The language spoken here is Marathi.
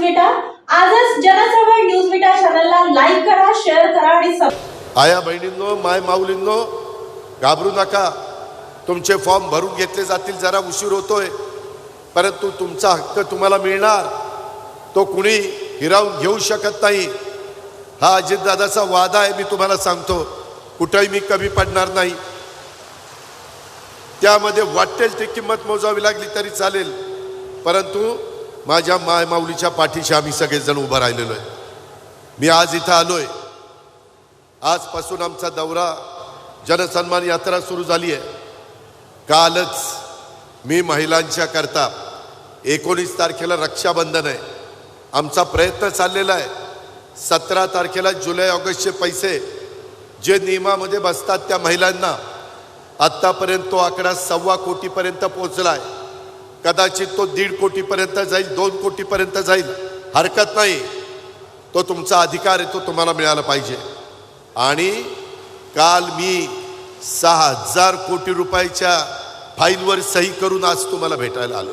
न्यूजविटा आजच जनचळवळ न्यूजविटा चॅनलला लाईक करा शेअर करा आणि आया बहिणींनो माय माऊलींनो घाबरू नका. तुमचे फॉर्म भरून घेतले जातील जरा उशीर होतोय. परंतु तुमचा हक्क तुम्हाला मिळणार. तो कुणी हिरावून घेऊ शकत नाही. हा अजितदादाचा वादा आहे मी तुम्हाला सांगतो. कुठंही मी कमी पडणार नाही. त्यामध्ये वाटेल ती किंमत मोजावी लागली तरी चालेल. परंतु माझ्या मायमाऊलीच्या पाठीशी आम्ही सगळेजण उभं राहिलेलो आहे. मी आज इथं आलोय. आजपासून आमचा दौरा जनसन्मान यात्रा सुरू झाली आहे. कालच मी महिलांच्या करता एकोणीस तारखेला रक्षाबंधन आहे. आमचा प्रयत्न चाललेला आहे. सतरा तारखेला जुलै ऑगस्टचे पैसे जे नियमामध्ये बसतात त्या महिलांना आत्तापर्यंत तो आकडा सव्वा कोटीपर्यंत पोहोचला आहे कदाचित तो दीड कोटीपर्यंत जाईल दोन कोटीपर्यंत जाईल. हरकत नाही. तो तुमचा अधिकार आहे तो तुम्हाला मिळाला पाहिजे. आणि काल मी सहा हजार कोटी रुपयाच्या फाईलवर सही करून आज तुम्हाला भेटायला आलो